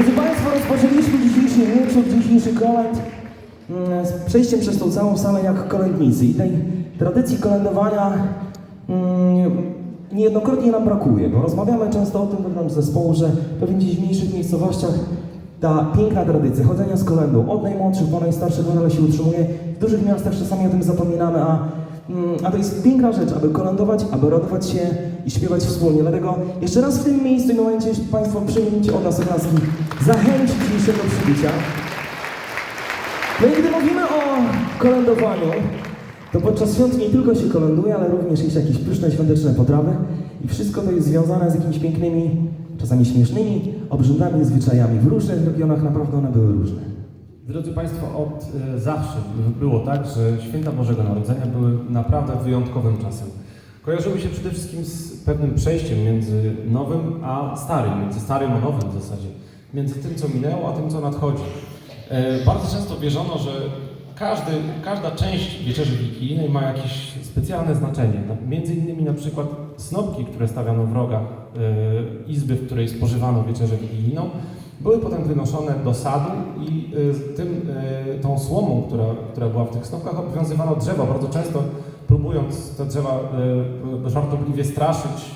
Drodzy Państwo, rozpoczęliśmy dzisiejszy wieczór, dzisiejszy kolęd mm, z przejściem przez tą całą salę jak kolędnicy. I tej tradycji kolędowania mm, niejednokrotnie nam brakuje, bo rozmawiamy często o tym wewnątrz zespołu, że pewnie gdzieś w mniejszych miejscowościach ta piękna tradycja chodzenia z kolędą od najmłodszych po najstarszych nadal się utrzymuje. W dużych miastach czasami o tym zapominamy, a, a to jest piękna rzecz, aby kolędować, aby radować się i śpiewać wspólnie. Dlatego jeszcze raz w tym miejscu i momencie Państwo przyjmijcie od nas oklaski zachęcić dzisiejszego przybycia. No i gdy mówimy o kolędowaniu, to podczas świąt nie tylko się kolęduje, ale również jest jakieś pyszne świąteczne potrawy i wszystko to jest związane z jakimiś pięknymi, czasami śmiesznymi obrzędami zwyczajami. W różnych regionach naprawdę one były różne. Drodzy Państwo, od e, zawsze było tak, że święta Bożego Narodzenia były naprawdę wyjątkowym czasem. Kojarzyły się przede wszystkim z pewnym przejściem między nowym a starym, między starym a nowym w zasadzie, między tym, co minęło, a tym, co nadchodzi. E, Bardzo często wierzono, że każdy, każda część wieczerzy wigilijnej ma jakieś specjalne znaczenie. Na- Między innymi na przykład snopki, które stawiano w rogach e, izby, w której spożywano wieczerzę wigilijną, były potem wynoszone do sadu i y, tym, y, tą słomą, która, która była w tych snopkach, obwiązywano drzewa. Bardzo często próbując te drzewa y, żartobliwie straszyć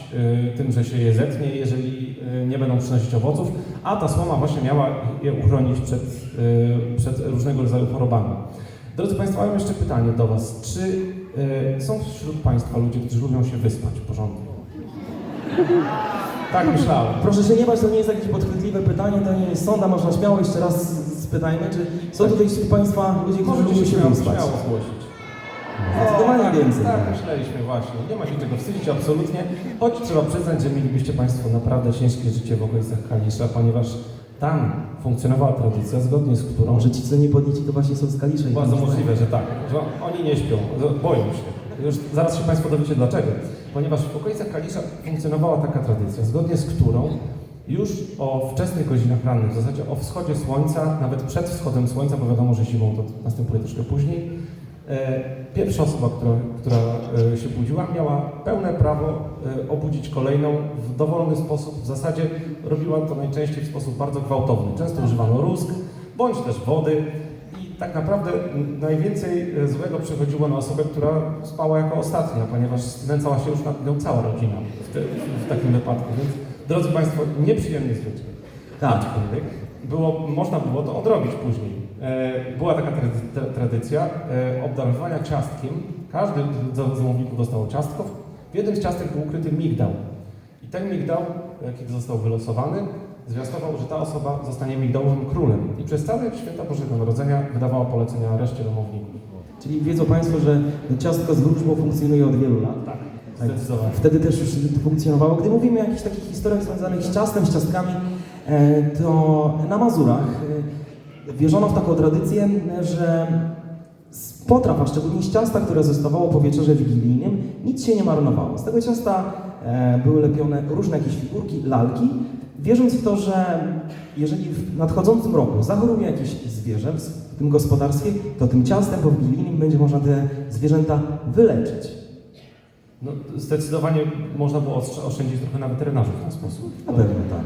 tym, że się je zetnie, jeżeli nie będą przynosić owoców, a ta słoma właśnie miała je uchronić przed, przed różnego rodzaju chorobami. Drodzy Państwo, mam jeszcze pytanie do Was. Czy są wśród Państwa ludzie, którzy lubią się wyspać porządnie? Tak myślałem. Proszę się nie bać, to nie jest jakieś podchwytliwe pytanie, to nie jest sonda, można śmiało jeszcze raz spytajmy, czy są tutaj wśród Państwa ludzie, którzy lubią się wyspać? śmiało zgłosić. Zdecydowanie tak, więcej. Tak, myśleliśmy właśnie. Nie ma się czego wstydzić, absolutnie. Choć trzeba przyznać, że mielibyście Państwo naprawdę ciężkie życie w okolicach Kalisza, ponieważ tam funkcjonowała tradycja, zgodnie z którą... Może ci, co nie podnieci, to właśnie są z Kalisza. i Bardzo możliwe, że tak. Że oni nie śpią, że boją się. Już zaraz się Państwo dowiecie dlaczego. Ponieważ w okolicach Kalisza funkcjonowała taka tradycja, zgodnie z którą już o wczesnych godzinach rannych, w zasadzie o wschodzie słońca, nawet przed wschodem słońca, bo wiadomo, że zimą to następuje troszkę później, e, pierwsza osoba, która, która e, się budziła, miała pełne prawo e, obudzić kolejną w dowolny sposób. W zasadzie robiła to najczęściej w sposób bardzo gwałtowny. Często używano rózg, bądź też wody. I tak naprawdę najwięcej e, złego przychodziło na osobę, która spała jako ostatnia, ponieważ znęcała się już nad nią cała rodzina w, te, w takim wypadku. Więc, drodzy Państwo, nieprzyjemny zwyczaj. Tak. Aczkolwiek było, można było to odrobić później. E, była taka trady- tra- tradycja e, obdarowywania ciastkiem. Każdy z zamowników dostał ciastko. W jednym z ciastek był ukryty migdał. I ten migdał, kiedy został wylosowany, zwiastował, że ta osoba zostanie migdałowym królem. I przez całe święta Bożego Narodzenia wydawała polecenia reszcie domowników. Czyli wiedzą Państwo, że ciastko z wróżbą funkcjonuje od wielu lat. Tak, Tak. zdecydowanie. Wtedy też już funkcjonowało. Gdy mówimy o jakichś takich historiach związanych z ciastem, z ciastkami, e, to na Mazurach e, wierzono w taką tradycję, że z potraw, a szczególnie z ciasta, które zostawało po wieczorze wigilijnym, nic się nie marnowało. Z tego ciasta e, były lepione różne jakieś figurki, lalki, wierząc w to, że jeżeli w nadchodzącym roku zachoruje jakieś zwierzę w tym gospodarstwie, to tym ciastem po wigilijnym będzie można te zwierzęta wyleczyć. No, zdecydowanie można było oszczędzić trochę na weterynarzy w ten sposób. Na pewno tak.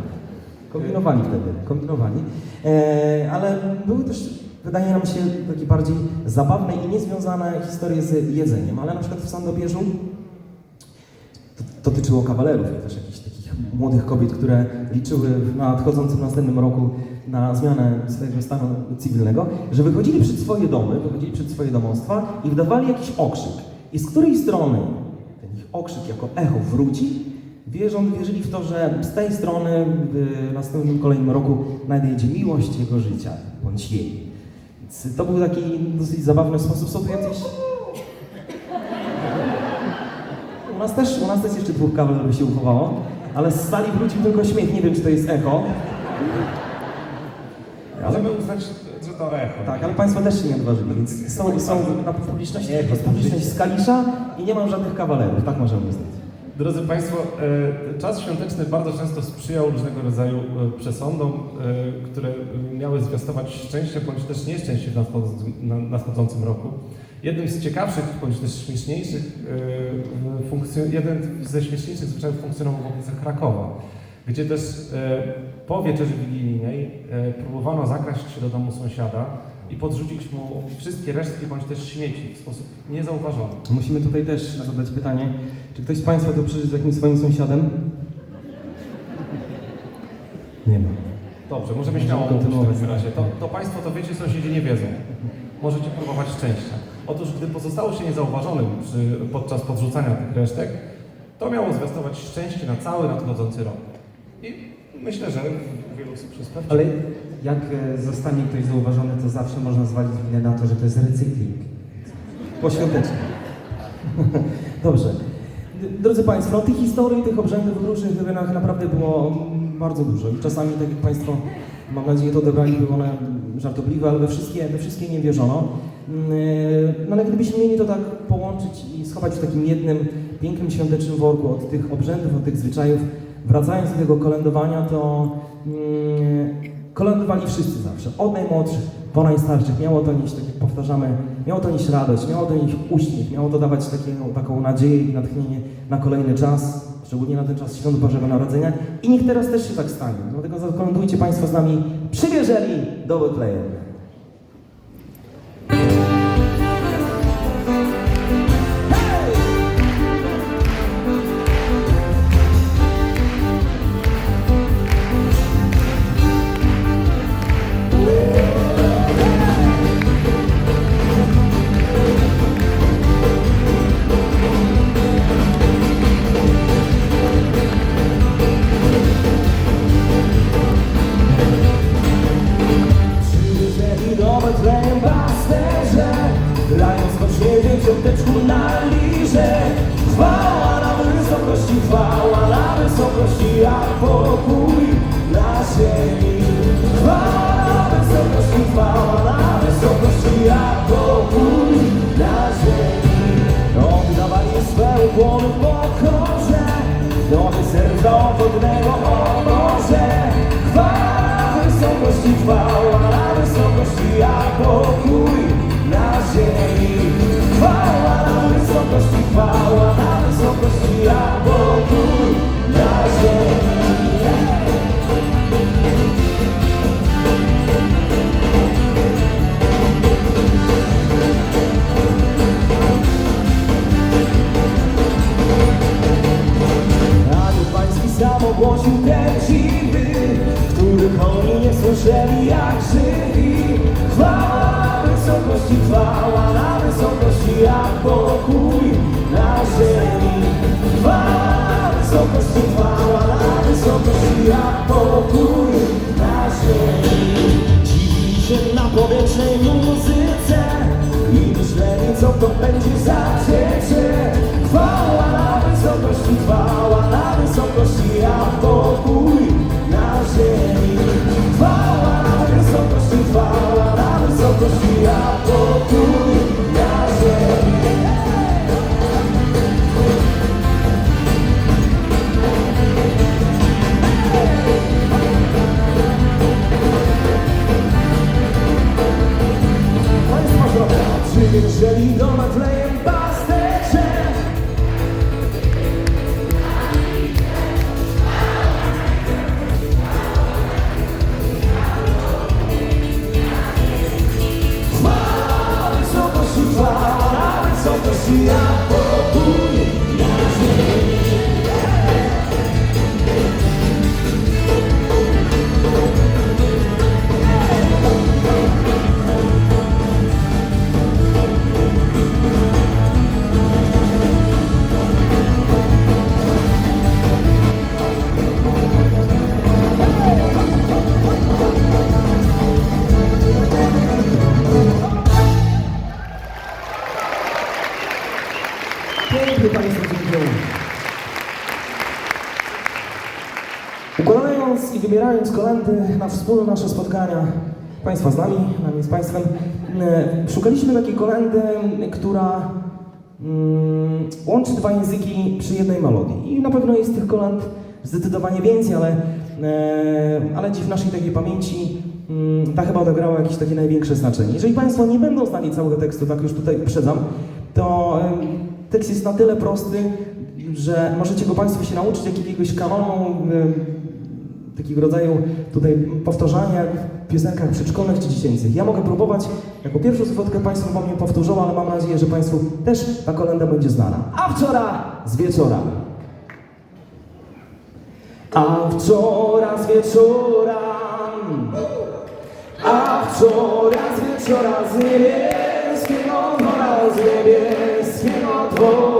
Kombinowali wtedy, kombinowali. E, ale były też, wydaje nam się, takie bardziej zabawne i niezwiązane historie z jedzeniem. Ale na przykład w Sandobierzu to dotyczyło kawalerów też jakichś młodych kobiet, które liczyły w nadchodzącym następnym roku na zmianę swojego stanu cywilnego, że wychodzili przed swoje domy, wychodzili przed swoje domostwa i wydawali jakiś okrzyk. I z której strony ten ich okrzyk jako echo wróci, wierzą, wierzyli w to, że z tej strony w następnym kolejnym roku nadejdzie miłość jego życia, bądź jej. Więc to był taki dosyć zabawny sposób. Są tu jacyś u nas też, u nas też jeszcze dwóch kawalerów się uchowało, ale z sali wrócił tylko śmiech, nie wiem czy to jest echo. Możemy uznać, że to echo. Tak, ale Państwo też się nie odważyli, więc są, są na publiczności, jest publiczność z Kalisza i nie mam żadnych kawalerów, tak możemy uznać. Drodzy Państwo, e, czas świąteczny bardzo często sprzyjał różnego rodzaju e, przesądom, e, które miały zwiastować szczęście bądź też nieszczęście w nadchodzącym, na- nadchodzącym roku. Jednym z ciekawszych bądź też śmieszniejszych, e, jeden ze śmieszniejszych zwyczajów funkcjonował w okolicach Krakowa, gdzie też e, po wieczerzy wigilijnej e, próbowano zakraść się do domu sąsiada i podrzucić mu wszystkie resztki bądź też śmieci w sposób niezauważony. Musimy tutaj też zadać pytanie, czy ktoś z Państwa to przeżył z jakimś swoim sąsiadem? Nie ma. Dobrze, możemy śmiało mówić w kontynuować. takim razie. To, to Państwo to wiecie, sąsiedzi nie wiedzą. Możecie próbować szczęścia. Otóż, gdy pozostało się niezauważonym przy, podczas podrzucania tych resztek, to miało zwiastować szczęście na cały nadchodzący rok. I myślę, że wielu osób się sprawdzi. Ale jak e, zostanie ktoś zauważony, to zawsze można zwalić winę na to, że to jest recykling. Poświątecznie. Dobrze. Drodzy Państwo, tych historii, tych obrzędów w różnych wymiarach naprawdę było bardzo dużo. Czasami, tak jak Państwo, mam nadzieję, to odebrali, były one żartobliwe, ale we wszystkie, we wszystkie nie wierzono. No ale gdybyśmy mieli to tak połączyć i schować w takim jednym pięknym świątecznym worku od tych obrzędów, od tych zwyczajów, wracając do tego kolędowania, to mm, kolędowali wszyscy zawsze, od najmłodszych po najstarszych. Miało to nieść, tak jak powtarzamy, miało to nieść radość, miało to nieść uśmiech, miało to dawać taką, taką nadzieję i natchnienie na kolejny czas, szczególnie na ten czas Świąt Bożego Narodzenia. I niech teraz też się tak stanie. Dlatego zakolędujcie Państwo z nami przywieżeli do Betlejem. Chwała wysokości, jak pokój na ziemi. Na powietrznej muzyce i myśleli, co to będzie za ciecze. Wysokości, a pokój na Pięknie Państwu dziękuję. Układając i wybierając kolendy na wspólne nasze spotkania, Państwa z nami, nami z Państwem, e, szukaliśmy takiej kolendy, która mm, łączy dwa języki przy jednej melodii. I na pewno jest tych kolęd zdecydowanie więcej, ale, e, ale dziś w naszej takiej pamięci mm, ta chyba odegrała jakieś takie największe znaczenie. Jeżeli Państwo nie będą znali całego tekstu, tak już tutaj uprzedzam, to tekst jest na tyle prosty, że możecie go Państwo się nauczyć jakiegoś kanonu, takiego rodzaju tutaj powtarzania w piosenkach przedszkolnych czy dziecięcych. Ja mogę próbować, jako pierwszą zwrotkę Państwu Wam nie powtórzą, ale mam nadzieję, że Państwu też ta kolenda będzie znana. A wczoraj z wieczora. A wczoraj z wieczora. A wczoraj z wieczora z niebieskiego razu Oh.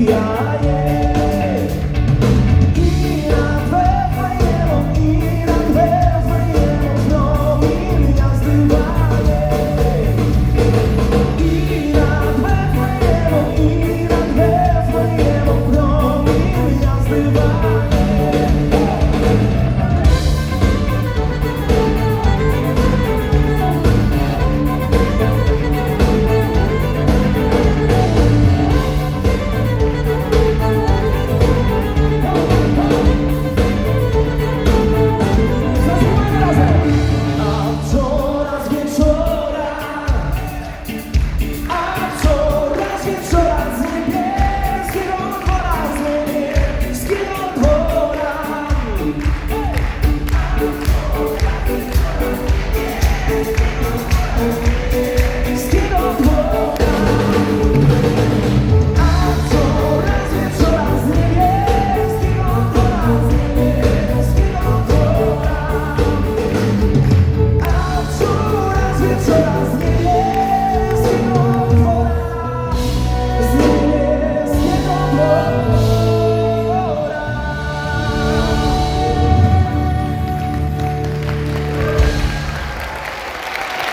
Yeah. are.